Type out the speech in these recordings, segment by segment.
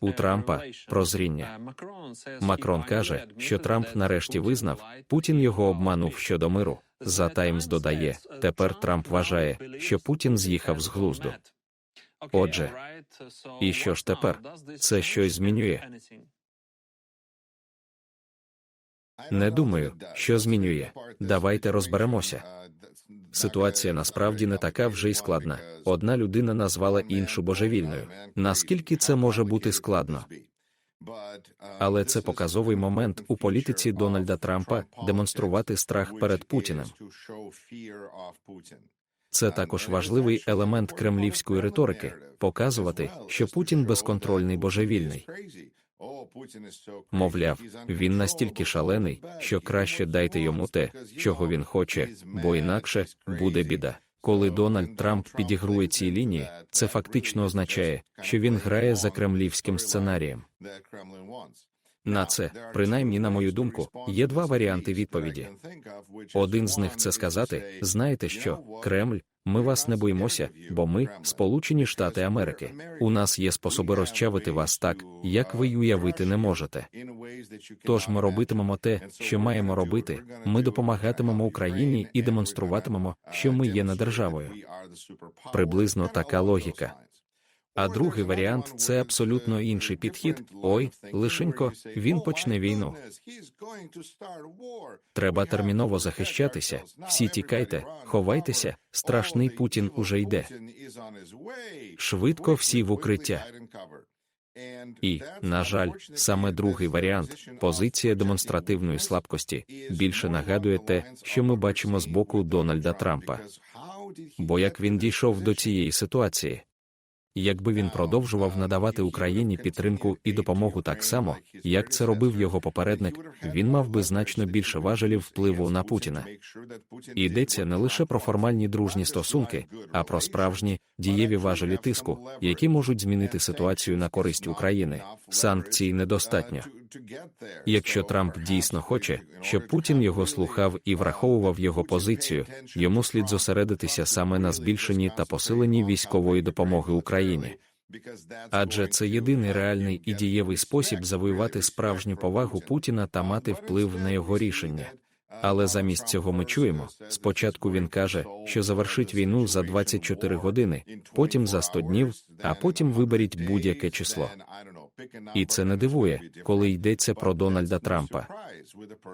У Трампа прозріння. Макрон каже, що Трамп нарешті визнав, Путін його обманув щодо миру. За Таймс додає, тепер Трамп вважає, що Путін з'їхав з глузду. Отже, і що ж тепер? Це щось змінює? Не думаю, що змінює. Давайте розберемося. Ситуація насправді не така вже й складна. Одна людина назвала іншу божевільною. Наскільки це може бути складно? Але це показовий момент у політиці Дональда Трампа демонструвати страх перед Путіним. Це також важливий елемент кремлівської риторики показувати, що Путін безконтрольний божевільний. Мовляв, він настільки шалений, що краще дайте йому те, чого він хоче, бо інакше буде біда. Коли Дональд Трамп підігрує цій лінії, це фактично означає, що він грає за кремлівським сценарієм. На це, принаймні, на мою думку, є два варіанти відповіді. Один з них це сказати: знаєте що, Кремль, ми вас не боїмося, бо ми Сполучені Штати Америки. У нас є способи розчавити вас так, як ви й уявити не можете. Тож ми робитимемо те, що маємо робити. Ми допомагатимемо Україні і демонструватимемо, що ми є не державою. Приблизно така логіка. А другий варіант це абсолютно інший підхід. Ой, лишенько, він почне війну. Треба терміново захищатися. Всі тікайте, ховайтеся. Страшний Путін уже йде. Швидко всі в укриття. І, на жаль, саме другий варіант позиція демонстративної слабкості більше нагадує те, що ми бачимо з боку Дональда Трампа. Бо як він дійшов до цієї ситуації? Якби він продовжував надавати Україні підтримку і допомогу так само, як це робив його попередник, він мав би значно більше важелів впливу на Путіна. Йдеться не лише про формальні дружні стосунки, а про справжні дієві важелі тиску, які можуть змінити ситуацію на користь України. Санкцій недостатньо. Якщо Трамп дійсно хоче, щоб Путін його слухав і враховував його позицію, йому слід зосередитися саме на збільшенні та посиленні військової допомоги Україні. Адже це єдиний реальний і дієвий спосіб завоювати справжню повагу Путіна та мати вплив на його рішення. Але замість цього ми чуємо: спочатку він каже, що завершить війну за 24 години, потім за 100 днів, а потім виберіть будь-яке число. І це не дивує, коли йдеться про Дональда Трампа.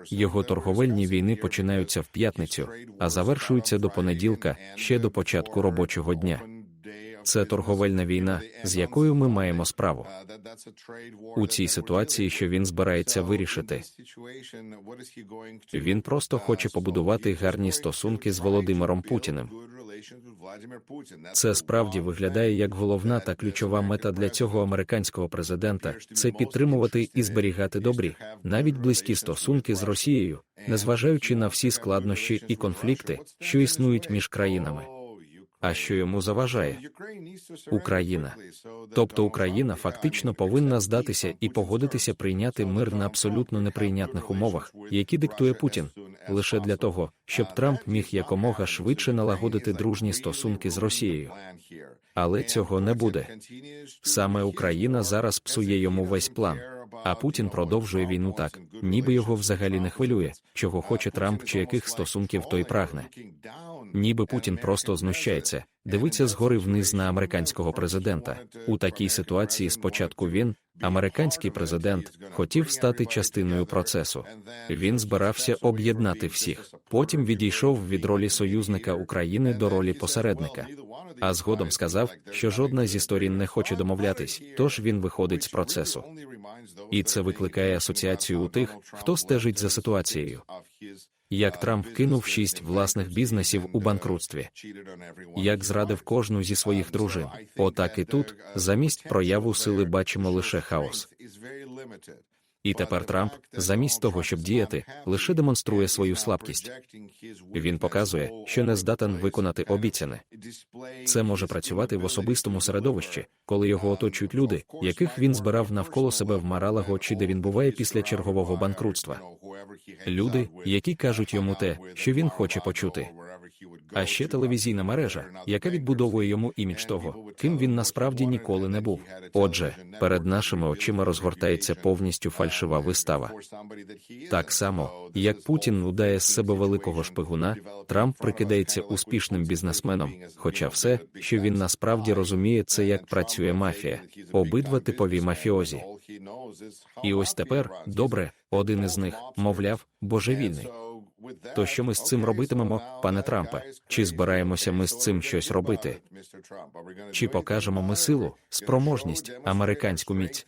Його торговельні війни починаються в п'ятницю, а завершуються до понеділка, ще до початку робочого дня. Це торговельна війна, з якою ми маємо справу. У цій ситуації, що він збирається вирішити. Він просто хоче побудувати гарні стосунки з Володимиром Путіним. Це справді виглядає як головна та ключова мета для цього американського президента це підтримувати і зберігати добрі, навіть близькі стосунки з Росією, незважаючи на всі складнощі і конфлікти, що існують між країнами. А що йому заважає? Україна. Тобто Україна фактично повинна здатися і погодитися прийняти мир на абсолютно неприйнятних умовах, які диктує Путін, лише для того, щоб Трамп міг якомога швидше налагодити дружні стосунки з Росією. Але цього не буде. Саме Україна зараз псує йому весь план. А Путін продовжує війну так, ніби його взагалі не хвилює, чого хоче Трамп чи яких стосунків той прагне. Ніби Путін просто знущається, дивиться згори вниз на американського президента. У такій ситуації спочатку він, американський президент, хотів стати частиною процесу. Він збирався об'єднати всіх. Потім відійшов від ролі союзника України до ролі посередника. А згодом сказав, що жодна зі сторін не хоче домовлятись, тож він виходить з процесу. І це викликає асоціацію у тих, хто стежить за ситуацією. Як Трамп кинув шість власних бізнесів у банкрутстві, як зрадив кожну зі своїх дружин. Отак і тут, замість прояву сили, бачимо лише хаос. І тепер Трамп, замість того, щоб діяти, лише демонструє свою слабкість. Він показує, що не здатен виконати обіцяне. Це може працювати в особистому середовищі, коли його оточують люди, яких він збирав навколо себе в Маралаго чи де він буває після чергового банкрутства. Люди, які кажуть йому те, що він хоче почути. А ще телевізійна мережа, яка відбудовує йому імідж того, ким він насправді ніколи не був. Отже, перед нашими очима розгортається повністю фальшива вистава. Так само, як Путін удає з себе великого шпигуна, Трамп прикидається успішним бізнесменом, хоча все, що він насправді розуміє, це як працює мафія, обидва типові мафіозі. І ось тепер, добре, один із них, мовляв, божевільний. То що ми з цим робитимемо, пане Трампе? Чи збираємося ми з цим щось робити? Чи покажемо ми силу, спроможність, американську міць?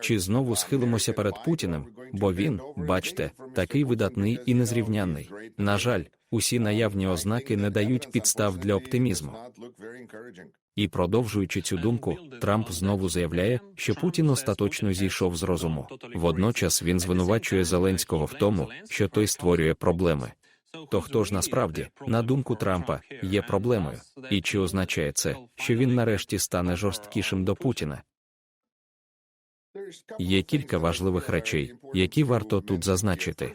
Чи знову схилимося перед Путіним? Бо він, бачте, такий видатний і незрівнянний. На жаль, усі наявні ознаки не дають підстав для оптимізму. І продовжуючи цю думку, Трамп знову заявляє, що Путін остаточно зійшов з розуму. Водночас він звинувачує Зеленського в тому, що той створює проблеми. То хто ж насправді, на думку Трампа, є проблемою? І чи означає це, що він нарешті стане жорсткішим до Путіна? Є кілька важливих речей, які варто тут зазначити.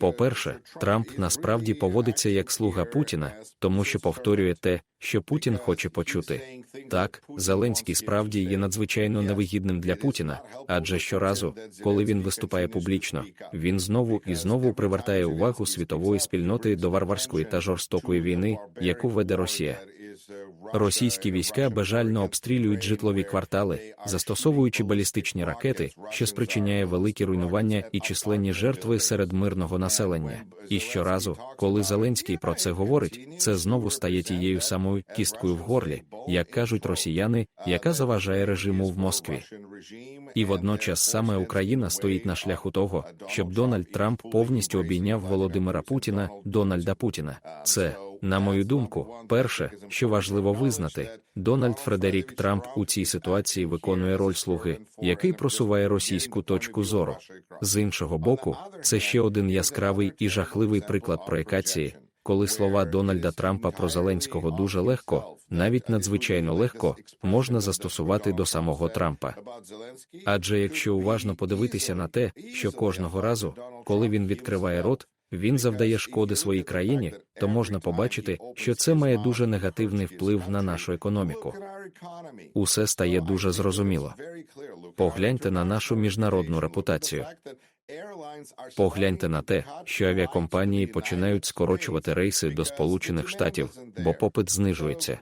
По-перше, Трамп насправді поводиться як слуга Путіна, тому що повторює те, що Путін хоче почути. Так, Зеленський справді є надзвичайно невигідним для Путіна, адже щоразу, коли він виступає публічно, він знову і знову привертає увагу світової спільноти до варварської та жорстокої війни, яку веде Росія. Російські війська бажально обстрілюють житлові квартали, застосовуючи балістичні ракети, що спричиняє великі руйнування і численні жертви серед мирного населення. І щоразу, коли Зеленський про це говорить, це знову стає тією самою кісткою в горлі, як кажуть росіяни, яка заважає режиму в Москві. І водночас саме Україна стоїть на шляху того, щоб Дональд Трамп повністю обійняв Володимира Путіна, Дональда Путіна. Це на мою думку, перше, що важливо визнати, Дональд Фредерік Трамп у цій ситуації виконує роль слуги, який просуває російську точку зору. З іншого боку, це ще один яскравий і жахливий приклад проекації, коли слова Дональда Трампа про Зеленського дуже легко, навіть надзвичайно легко, можна застосувати до самого Трампа. Адже якщо уважно подивитися на те, що кожного разу, коли він відкриває рот, він завдає шкоди своїй країні, то можна побачити, що це має дуже негативний вплив на нашу економіку. Усе стає дуже зрозуміло. Погляньте на нашу міжнародну репутацію. Погляньте на те, що авіакомпанії починають скорочувати рейси до Сполучених Штатів, бо попит знижується.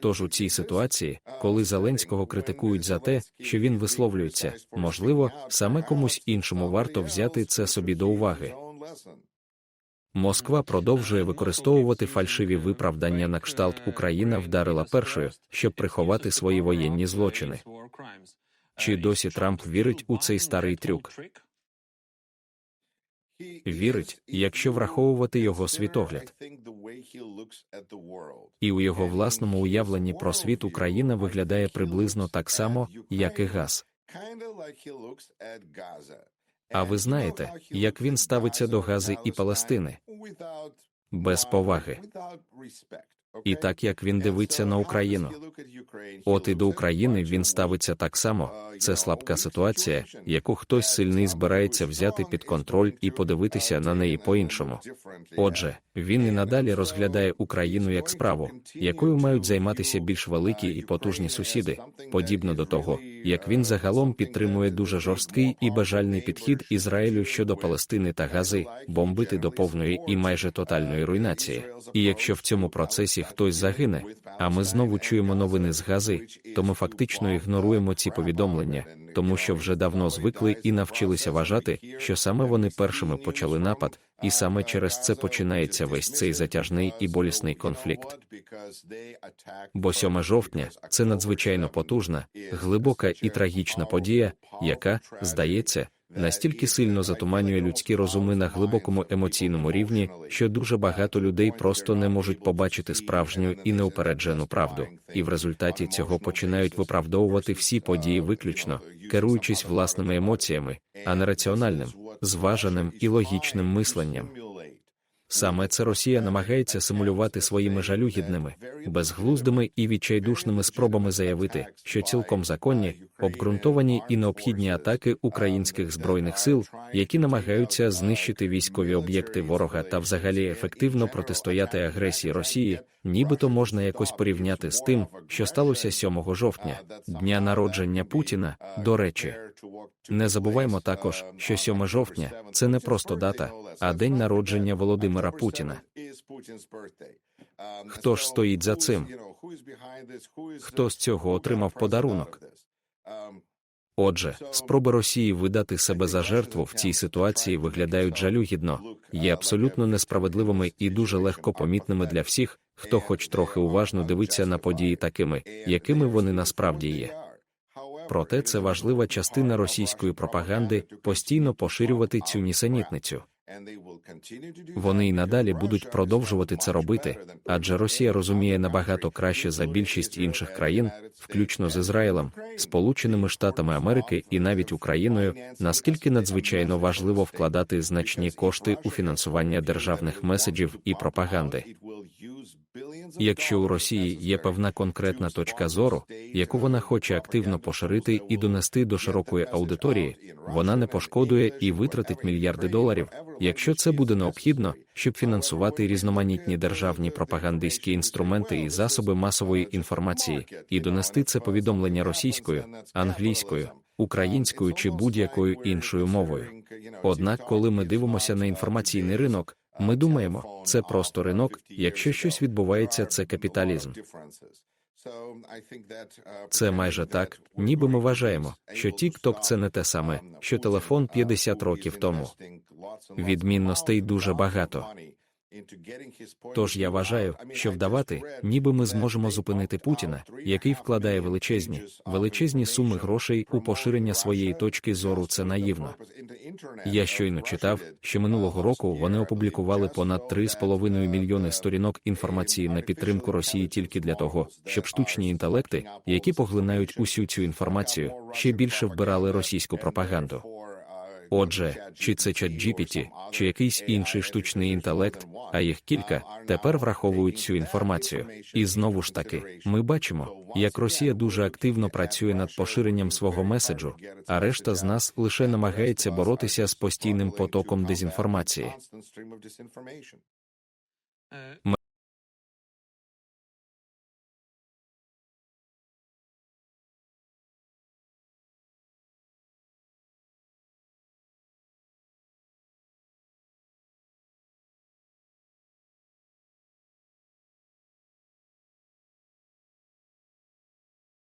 Тож у цій ситуації, коли Зеленського критикують за те, що він висловлюється, можливо, саме комусь іншому варто взяти це собі до уваги. Москва продовжує використовувати фальшиві виправдання на кшталт Україна вдарила першою, щоб приховати свої воєнні злочини. Чи досі Трамп вірить у цей старий трюк? Вірить, якщо враховувати його світогляд. І у його власному уявленні про світ Україна виглядає приблизно так само, як і газ. А ви знаєте, як він ставиться до Гази і Палестини? Без поваги. І так як він дивиться на Україну. От і до України він ставиться так само. Це слабка ситуація, яку хтось сильний збирається взяти під контроль і подивитися на неї по-іншому. Отже, він і надалі розглядає Україну як справу, якою мають займатися більш великі і потужні сусіди, подібно до того, як він загалом підтримує дуже жорсткий і бажальний підхід Ізраїлю щодо Палестини та Гази, бомбити до повної і майже тотальної руйнації. І якщо в цьому процесі хтось загине, а ми знову чуємо новини з Гази, то ми фактично ігноруємо ці повідомлення, тому що вже давно звикли і навчилися вважати, що саме вони першими почали напад, і саме через це починається весь цей затяжний і болісний конфлікт. Бо 7 жовтня це надзвичайно потужна, глибока і трагічна подія, яка, здається, настільки сильно затуманює людські розуми на глибокому емоційному рівні, що дуже багато людей просто не можуть побачити справжню і неупереджену правду, і в результаті цього починають виправдовувати всі події виключно, керуючись власними емоціями, а не раціональним, зваженим і логічним мисленням. Саме це Росія намагається симулювати своїми жалюгідними, безглуздими і відчайдушними спробами заявити, що цілком законні, обґрунтовані і необхідні атаки українських збройних сил, які намагаються знищити військові об'єкти ворога та взагалі ефективно протистояти агресії Росії, нібито можна якось порівняти з тим, що сталося 7 жовтня, дня народження Путіна. До речі, не забуваймо також, що 7 жовтня це не просто дата, а день народження Володимира Путіна. Хто ж стоїть за цим? Хто з цього отримав подарунок? Отже, спроби Росії видати себе за жертву в цій ситуації виглядають жалюгідно, є абсолютно несправедливими і дуже легко помітними для всіх, хто хоч трохи уважно дивиться на події такими, якими вони насправді є. Проте це важлива частина російської пропаганди постійно поширювати цю нісенітницю. Вони й надалі будуть продовжувати це робити, адже Росія розуміє набагато краще за більшість інших країн, включно з Ізраїлем, Сполученими Штатами Америки і навіть Україною, наскільки надзвичайно важливо вкладати значні кошти у фінансування державних меседжів і пропаганди. Якщо у Росії є певна конкретна точка зору, яку вона хоче активно поширити і донести до широкої аудиторії, вона не пошкодує і витратить мільярди доларів, якщо це буде необхідно, щоб фінансувати різноманітні державні пропагандистські інструменти і засоби масової інформації, і донести це повідомлення російською, англійською, українською чи будь-якою іншою мовою. Однак, коли ми дивимося на інформаційний ринок, ми думаємо, це просто ринок, якщо щось відбувається, це капіталізм. Це майже так, ніби ми вважаємо, що TikTok – це не те саме, що телефон 50 років тому. Відмінностей дуже багато. Тож я вважаю, що вдавати, ніби ми зможемо зупинити Путіна, який вкладає величезні, величезні суми грошей у поширення своєї точки зору, це наївно. Я щойно читав, що минулого року вони опублікували понад 3,5 мільйони сторінок інформації на підтримку Росії тільки для того, щоб штучні інтелекти, які поглинають усю цю інформацію, ще більше вбирали російську пропаганду. Отже, чи це ChatGPT, чи якийсь інший штучний інтелект, а їх кілька, тепер враховують цю інформацію. І знову ж таки, ми бачимо, як Росія дуже активно працює над поширенням свого меседжу, а решта з нас лише намагається боротися з постійним потоком дезінформації.